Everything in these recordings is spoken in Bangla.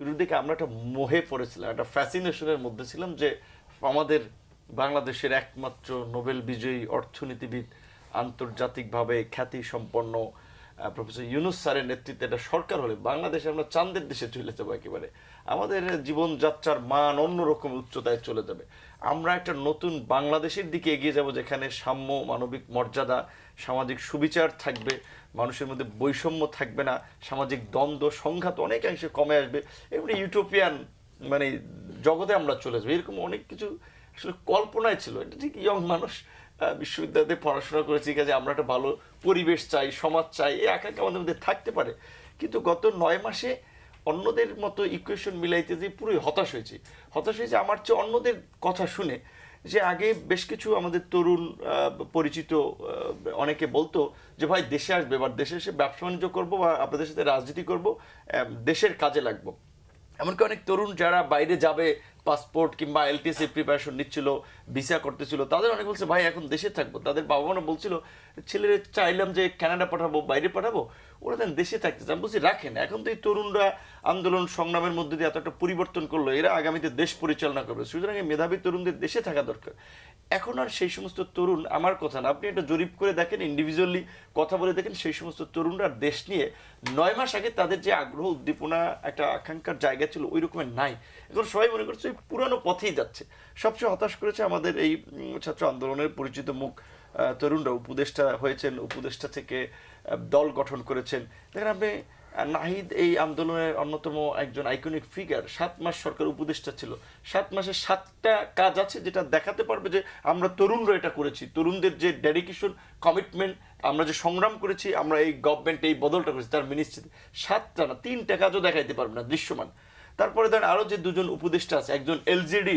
শুরুর দিকে আমরা একটা মোহে পড়েছিলাম, একটা ফ্যাসিনেশনের মধ্যে ছিলাম যে আমাদের বাংলাদেশের একমাত্র নোবেল বিজয়ী অর্থনীতিবিদ আন্তর্জাতিকভাবে খ্যাতি সম্পন্ন প্রফেসর ইউনুস স্যারের নেতৃত্বে একটা সরকার হলে বাংলাদেশে আমরা চান্দের দেশে চলে যাব একেবারে। আমাদের জীবনযাত্রার মান অন্যরকম উচ্চতায় চলে যাবে। আমরা একটা নতুন বাংলাদেশের দিকে এগিয়ে যাব যেখানে সাম্য, মানবিক মর্যাদা, সামাজিক সুবিচার থাকবে, মানুষের মধ্যে বৈষম্য থাকবে না, সামাজিক দ্বন্দ্ব, সংঘাত অনেকাংশে কমে আসবে। এমনি ইউটোপিয়ান মানে জগতে আমরা চলে যাব। এরকম অনেক কিছু আসলে কল্পনায় ছিল। এটা ঠিক ইয়ং মানুষ বিশ্ববিদ্যালয়তে পড়াশোনা করেছি কাজে আমরা একটা ভালো পরিবেশ চাই, সমাজ চাই, এই আকাঙ্ক্ষা আমাদের মধ্যে থাকতে পারে। কিন্তু গত নয় মাসে অন্যদের মতো ইকুয়েশন মিলাইতে যে পুরোই হতাশ হয়েছি। হতাশ হয়েছে আমার চেয়ে অন্যদের কথা শুনে যে আগে বেশ কিছু আমাদের তরুণ পরিচিত অনেকে বলতো যে, ভাই, দেশে আসবে, এবার দেশে এসে ব্যবসা বাণিজ্য করব বা আপনাদের সাথে রাজনীতি করব দেশের কাজে লাগবো। এমনকি অনেক তরুণ যারা বাইরে যাবে পাসপোর্ট কিংবা এলটিসি প্রিপারেশন নিচ্ছিল ভিসা করতেছিল। তাদের অনেক বলছে, ভাই, এখন দেশে থাকব। তাদের বাবা মারা বলছিল, ছেলের চাইলাম যে কানাডা পাঠাবো, বাইরে পাঠাবো। ওরা দেন দেশে থাকতে চান বলছি, রাখেন, এখন তো এই তরুণরা আন্দোলন, সংগ্রামের মধ্যে দিয়ে এত একটা পরিবর্তন করল, এরা আগামীতে দেশ পরিচালনা করবে। সুতরাং এই মেধাবী তরুণদের দেশে থাকা দরকার। এখন আর সেই সমস্ত তরুণ, আমার কথা না, আপনি একটা জরিপ করে দেখেন ইন্ডিভিজুয়ালি কথা বলে দেখেন, সেই সমস্ত তরুণরা দেশ নিয়ে নয় মাস আগে তাদের যে আগ্রহ, উদ্দীপনা, একটা আকাঙ্ক্ষার জায়গা ছিল, ওই রকমের নাই। এখন সবাই মনে করছে পুরানো পথেই যাচ্ছে। সবচেয়ে হতাশ করেছে আমাদের এই ছাত্র আন্দোলনের পরিচিত মুখ তরুণরা উপদেষ্টা হয়েছেন, উপদেষ্টা থেকে দল গঠন করেছেন। দেখেন আপনি নাহিদ এই আন্দোলনের অন্যতম একজন আইকনিক ফিগার সাত মাস সরকার উপদেষ্টা ছিল। সাত মাসে সাতটা কাজ আছে যেটা দেখাতে পারবে যে আমরা তরুণরা এটা করেছি। তরুণদের যে ডেডিকেশন কমিটমেন্ট আমরা যে সংগ্রাম করেছি, আমরা এই গভর্নমেন্ট এই বদলটা করেছি, তার মিনিস্ট্রি সাতটা না, তিনটা কাজও দেখাইতে পারবে না, দৃশ্যমান। তারপরে ধরেন আরও যে দুজন উপদেষ্টা আছে, একজন এলজিডি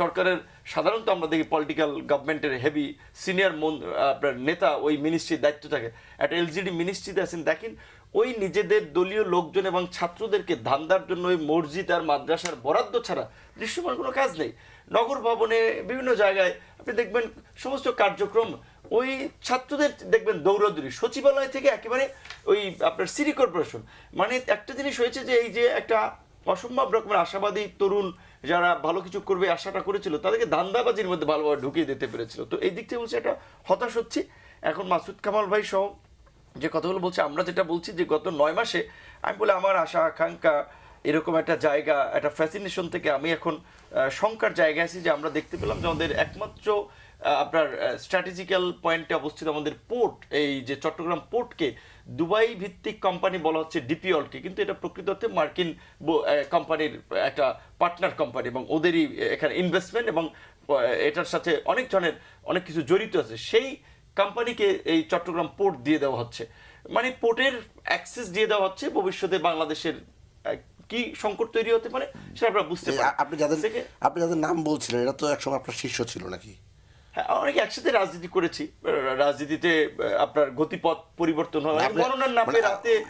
সরকারের সাধারণত আমরা দেখি পলিটিক্যাল গভর্নমেন্টের হেভি সিনিয়র আপনার নেতা, ওই মিনিস্ট্রির দায়িত্ব থাকে। একটা এলজিডি মিনিস্ট্রিতে আছেন, দেখেন ওই নিজেদের দলীয় লোকজন এবং ছাত্রদেরকে ধান্দার জন্য ওই মসজিদ আর মাদ্রাসার বরাদ্দ ছাড়া দৃশ্যমান কোনো কাজ নেই। নগর ভবনে বিভিন্ন জায়গায় আপনি দেখবেন সমস্ত কার্যক্রম, ওই ছাত্রদের দেখবেন দৌড়দৌড়ি সচিবালয় থেকে একেবারে ওই আপনার সিটি কর্পোরেশন মানে একটা জিনিস হয়েছে যে এই যে একটা অসম্ভব রকমের আশাবাদী তরুণ যারা ভালো কিছু করবে, আশাটা করেছিল, তাদেরকে ধান্দাবাজির মধ্যে ভালোভাবে ঢুকিয়ে দিতে পেরেছিল। তো এই দিক থেকে বলছে, একটা হতাশ হচ্ছি। এখন মাসুদ কামাল ভাই সহ যে কথাগুলো বলছে, আমরা যেটা বলছি যে গত নয় মাসে আমি বলে, আমার আশা, আকাঙ্ক্ষা, এরকম একটা জায়গা, একটা ফ্যাসিনেশন থেকে আমি এখন শঙ্কার জায়গায় আছি যে আমরা দেখতে পেলাম যে আমাদের একমাত্র আপনার স্ট্র্যাটেজিক্যাল পয়েন্টে অবস্থিত আমাদের পোর্ট এই যে চট্টগ্রাম পোর্টকে দুবাই ভিত্তিক কোম্পানি বলা হচ্ছে ডিপিওলকে কিন্তু এটা প্রকৃত অর্থে মার্কিন কোম্পানির একটা পার্টনার কোম্পানি এবং ওদেরই এখানে ইনভেস্টমেন্ট এবং এটার সাথে অনেক ধরনের অনেক কিছু জড়িত আছে। সেই কোম্পানিকে এই চট্টগ্রাম পোর্ট দিয়ে দেওয়া হচ্ছে। মানে পোর্টের অ্যাক্সেস দিয়ে দেওয়া হচ্ছে ভবিষ্যতে বাংলাদেশের কি সংকট তৈরি হতে পারে সেটা আমরা বুঝতে এই পারি আপনি যাদের থেকে- আপনি যাদের নাম বলছিলেন এটা তো একসময় আপনার শীর্ষ ছিল নাকি? হ্যাঁ অনেকে একসাথে রাজনীতি করেছি। রাজনীতিতে আপনার গতিপথ পরিবর্তন হয়। আপনি- নামে রাতে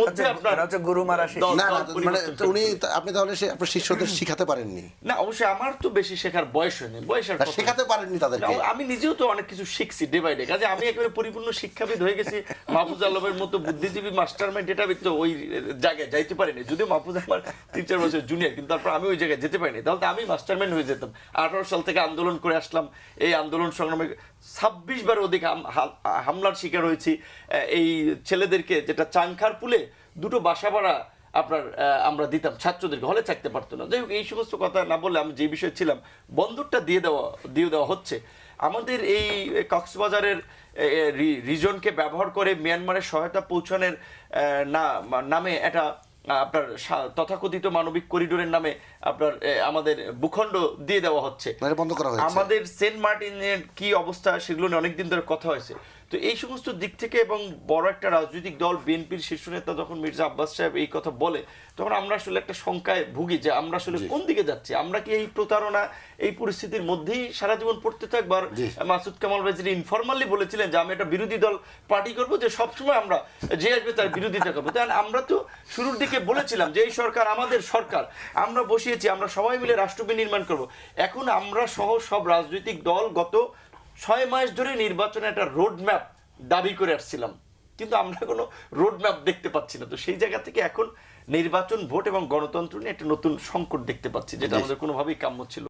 মধ্যে আপনার হচ্ছে গরু মারা না না দল তো- মানে উনি আপনি তাহলে সে আপনার শিষ্যদের শিখাতে পারেননি? না অবশ্যই আমার তো বেশি শেখার বয়স হয়নি। বয়সের তা শেখাতে পারেননি তাদেরকে। আমি নিজেও তো অনেক কিছু শিখছি ডে বাই ডে কাজে আমি একেবারে পরিপূর্ণ শিক্ষাবিদ হয়ে গেছি। মাহফুজ আলমের মতো বুদ্ধিজীবী মাস্টার মাইন্ড এটা তো ওই জায়গায় যাইতে পারিনি। যদিও মাহফুজ আমার তিন চার বছর জুনিয়র কিন্তু তারপর আমি ওই জায়গায় যেতে পারিনি। তাহলে তো আমি মাস্টার মাইন্ড হয়ে যেতাম। আঠারো সাল থেকে আন্দোলন করে আসলাম। এই আন্দোলন সংগ্রামে ছাব্বিশ বার অধিক হামলার শিকার হয়েছি। এই ছেলেদেরকে যেটা চাংখার পুলে দুটো বাসা ভাড়া আপনার আমরা দিতাম। ছাত্রদেরকে হলে থাকতে পারতো না। যাই হোক এই সমস্ত কথা না বলে আমি যে বিষয়ে ছিলাম বন্দরটা দিয়ে দেওয়া দিয়ে দেওয়া হচ্ছে। আমাদের এই কক্সবাজারের রিজনকে ব্যবহার করে মিয়ানমারের সহায়তা পৌঁছানোর নামে আহ, আপনার তথাকথিত মানবিক করিডোরের নামে আপনার আমাদের ভূখণ্ড দিয়ে দেওয়া হচ্ছে। মানে বন্ধ করা আমাদের সেন্ট মার্টিনের কি অবস্থা সেগুলো নিয়ে অনেকদিন ধরে কথা হয়েছে। তো এই সমস্ত দিক থেকে এবং বড় একটা রাজনৈতিক দল বিএনপির শীর্ষ নেতা যখন মির্জা আব্বাস সাহেব এই কথা বলে তখন আমরা আসলে একটা শঙ্কায় ভুগি যে আমরা আসলে কোন দিকে যাচ্ছি? আমরা কি এই প্রতারণা এই পরিস্থিতির মধ্যেই সারা জীবন পড়তে থাকবার জি। মাসুদ কামাল ভাই যিনি ইনফরমালি বলেছিলেন যে আমি একটা বিরোধী দল পার্টি করব যে সবসময় আমরা যে আসবে তার বিরোধিতা করব। তাই আমরা তো শুরুর দিকে বলেছিলাম যে এই সরকার আমাদের সরকার আমরা বসিয়েছি আমরা সবাই মিলে রাষ্ট্র নির্মাণ করব। এখন আমরা সহ সব রাজনৈতিক দল গত ছয় মাস ধরে নির্বাচনে একটা রোড ম্যাপ দাবি করে আসছিলাম। কিন্তু আমরা কোনো রোড ম্যাপ দেখতে পাচ্ছি না। তো সেই জায়গা থেকে এখন নির্বাচন ভোট এবং গণতন্ত্র নিয়ে একটা নতুন সংকট দেখতে পাচ্ছি যেটা আমাদের কোনোভাবেই কাম্য ছিল